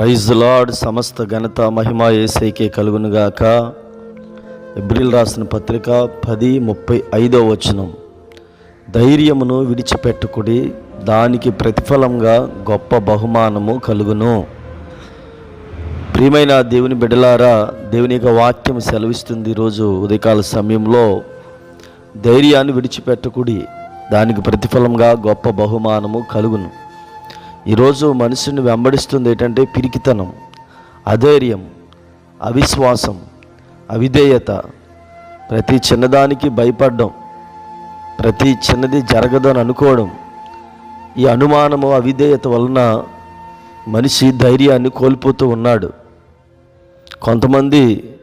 Praise lord సమస్త ఘనత మహిమ ఏసైకే కలుగునుగాక. ఎబ్రిల్ రాసిన పత్రిక పది ముప్పై ఐదో వచనం. ధైర్యమును విడిచిపెట్టుకుడి దానికి ప్రతిఫలంగా గొప్ప బహుమానము కలుగును. ప్రియమైన దేవుని బిడ్డలారా దేవుని యొక్క వాక్యం సెలవిస్తుంది ఈరోజు ఉదయకాల సమయంలో. ధైర్యాన్ని విడిచిపెట్టకుడి దానికి ప్రతిఫలంగా గొప్ప బహుమానము కలుగును. ఈరోజు మనుషుని వెంబడిస్తుంది ఏంటంటే పిరికితనం అధైర్యం అవిశ్వాసం అవిధేయత. ప్రతి చిన్నదానికి భయపడడం ప్రతి చిన్నది జరగదని అనుకోవడం ఈ అనుమానము అవిధేయత వలన మనిషి ధైర్యాన్ని కోల్పోతూ ఉన్నాడు. కొంతమంది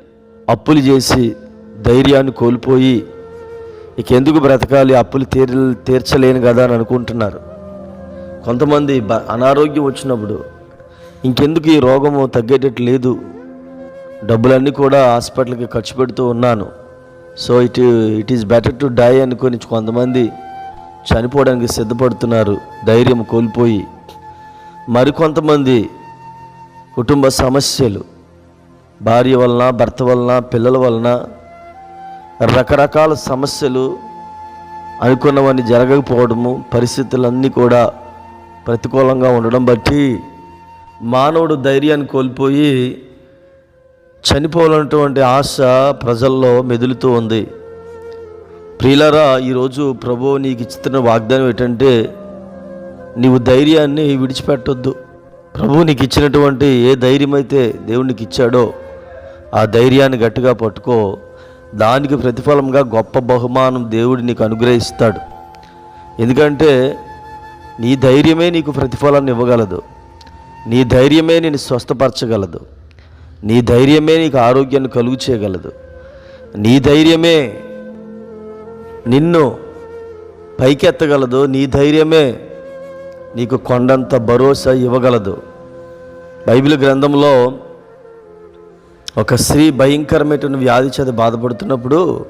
అప్పులు చేసి ధైర్యాన్ని కోల్పోయి ఇక ఎందుకు బ్రతకాలి? అప్పులు తీర్ తీర్చలేను కదా అని అనుకుంటున్నారు. కొంతమంది అనారోగ్యం వచ్చినప్పుడు ఇంకెందుకు ఈ రోగము తగ్గేటట్టు లేదు. డబ్బులన్నీ కూడా హాస్పిటల్కి ఖర్చు పెడుతూ ఉన్నాను. So it it is better to die అనుకొని కొంతమంది చనిపోవడానికి సిద్ధపడుతున్నారు. ధైర్యం కోల్పోయి. మరికొంతమంది కుటుంబ సమస్యలు. భార్య వలన భర్త వలన పిల్లల వలన రకరకాల సమస్యలు అనుకున్నవన్నీ జరగకపోవడము పరిస్థితులన్నీ కూడా ప్రతికూలంగా ఉండడం బట్టి మానవుడు ధైర్యాన్ని కోల్పోయి చనిపోవాలన్నటువంటి ఆశ ప్రజల్లో మెదులుతూ ఉంది. ప్రియులరా ఈరోజు ప్రభు నీకు ఇచ్చిన వాగ్దానం ఏంటంటే నీవు ధైర్యాన్ని విడిచిపెట్టొద్దు. ప్రభు నీకు ఇచ్చినటువంటి ఏ ధైర్యం అయితే దేవునికి ఇచ్చాడో ఆ ధైర్యాన్ని గట్టిగా పట్టుకో. దానికి ప్రతిఫలంగా గొప్ప బహుమానం దేవుడు నీకు అనుగ్రహిస్తాడు. ఎందుకంటే నీ ధైర్యమే నీకు ప్రతిఫలాన్ని ఇవ్వగలదు. నీ ధైర్యమే నేను స్వస్థపరచగలదు. నీ ధైర్యమే నీకు ఆరోగ్యాన్ని కలుగు చేయగలదు. నీ ధైర్యమే నిన్ను పైకెత్తగలదు. నీ ధైర్యమే నీకు కొండంత భరోసా ఇవ్వగలదు. బైబిల్ గ్రంథంలో ఒక స్త్రీ భయంకరమైన వ్యాధి చేత బాధపడుతున్నప్పుడు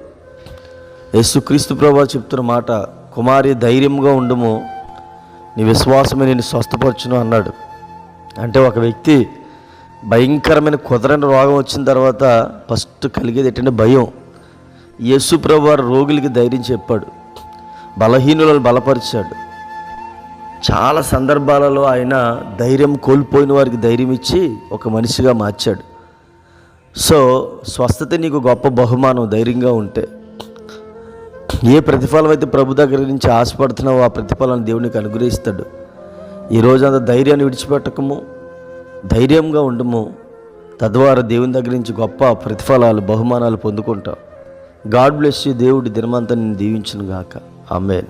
యేసుక్రీస్తు ప్రభావ చెప్తున్న మాట కుమారి ధైర్యంగా ఉండము. నీ విశ్వాసమే నేను స్వస్థపరచును అన్నాడు. అంటే ఒక వ్యక్తి భయంకరమైన కుదరని రోగం వచ్చిన తర్వాత ఫస్ట్ కలిగేది ఏంటంటే భయం. యేసుప్రభు వారు రోగులకి ధైర్యం చెప్పాడు. బలహీనులను బలపరిచాడు. చాలా సందర్భాలలో ఆయన ధైర్యం కోల్పోయిన వారికి ధైర్యం ఇచ్చి ఒక మనిషిగా మార్చాడు. సో స్వస్థత నీకు గొప్ప బహుమానం ధైర్యంగా ఉంటే. ఏ ప్రతిఫలం అయితే ప్రభు దగ్గర నుంచి ఆశపడుతున్నావో ఆ ప్రతిఫలాన్ని దేవునికి అనుగ్రహిస్తాడు. ఈ అంత ధైర్యాన్ని విడిచిపెట్టకము ధైర్యంగా ఉండము. తద్వారా దేవుని దగ్గర నుంచి గొప్ప ప్రతిఫలాలు బహుమానాలు పొందుకుంటావు గాడ్ బ్లెస్ యూ దేవుడి దినమంతా నేను దీవించను గాక ఆమె